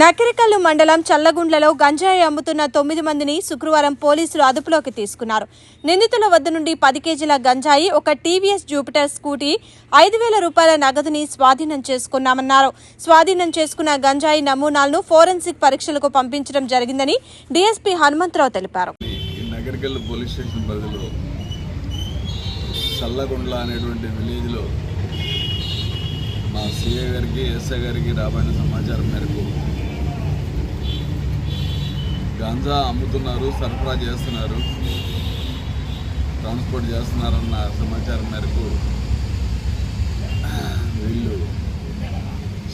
నకిరికల్లు మండలం చల్లగుండ్లలో గంజాయి అమ్ముతున్న తొమ్మిది మందిని శుక్రవారం పోలీసులు అదుపులోకి తీసుకున్నారు. నిందితుల వద్ద నుండి పది కేజీల గంజాయి ఒక టీవీఎస్ జూపిటర్ స్కూటీ ఐదు వేల రూపాయల నగదుని స్వాధీనం చేసుకున్నామన్నారు. స్వాధీనం చేసుకున్న గంజాయి నమూనాలను ఫోరెన్సిక్ పరీక్షలకు పంపించడం జరిగిందని డీఎస్పీ హనుమంతరావు తెలిపారు. చల్లగుండ్ల అనేటువంటి విలేజ్లో మా సిఏ గారికి ఎస్ఐ గారికి రాబడిన సమాచారం మేరకు గంజా అమ్ముతున్నారు సరఫరా చేస్తున్నారు ట్రాన్స్పోర్ట్ చేస్తున్నారన్న సమాచారం మేరకు వీళ్ళు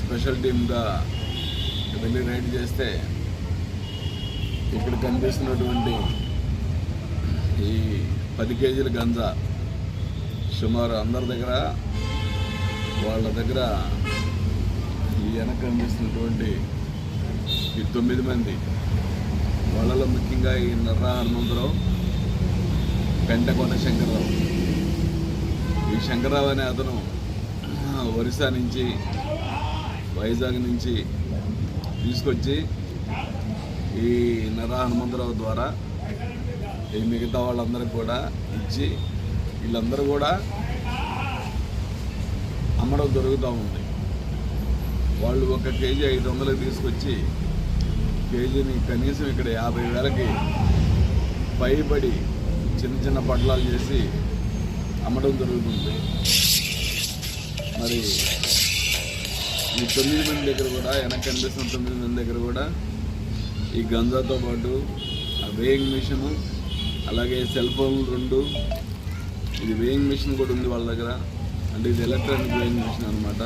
స్పెషల్ టీమ్గా వెళ్ళి రైడ్ చేస్తే ఇక్కడ కనిపిస్తున్నటువంటి ఈ పది కేజీల గంజా సుమారు అందరి దగ్గర వాళ్ళ దగ్గర ఈ వెనక కనిపిస్తున్నటువంటి ఈ తొమ్మిది మంది వాళ్ళలో ముఖ్యంగా ఈ నర్రా హనుమంతరావు పెంటకొండ శంకర్రావు. ఈ శంకర్రావు అనే అతను ఒరిస్సా నుంచి వైజాగ్ నుంచి తీసుకొచ్చి ఈ నర్రా హనుమంతరావు ద్వారా ఈ మిగతా వాళ్ళందరికీ కూడా ఇచ్చి వీళ్ళందరూ కూడా అమ్మడం జరుగుతూ ఉంది. వాళ్ళు ఒక కేజీ ఐదు వందలకు తీసుకొచ్చి కేజీని కనీసం ఇక్కడ యాభై వేలకి పైబడి చిన్న చిన్న పట్లాలు చేసి అమ్మడం జరుగుతుంది. మరి ఈ తొమ్మిది మంది దగ్గర కూడా వెనక కనిపిస్తున్న తొమ్మిది మంది దగ్గర కూడా ఈ గంజాతో పాటు ఆ వేయింగ్ మిషను అలాగే సెల్ ఫోన్లు రెండు ఇది వేయింగ్ మిషన్ కూడా ఉంది వాళ్ళ దగ్గర. అంటే ఇది ఎలక్ట్రానిక్ వేయింగ్ మిషన్ అనమాట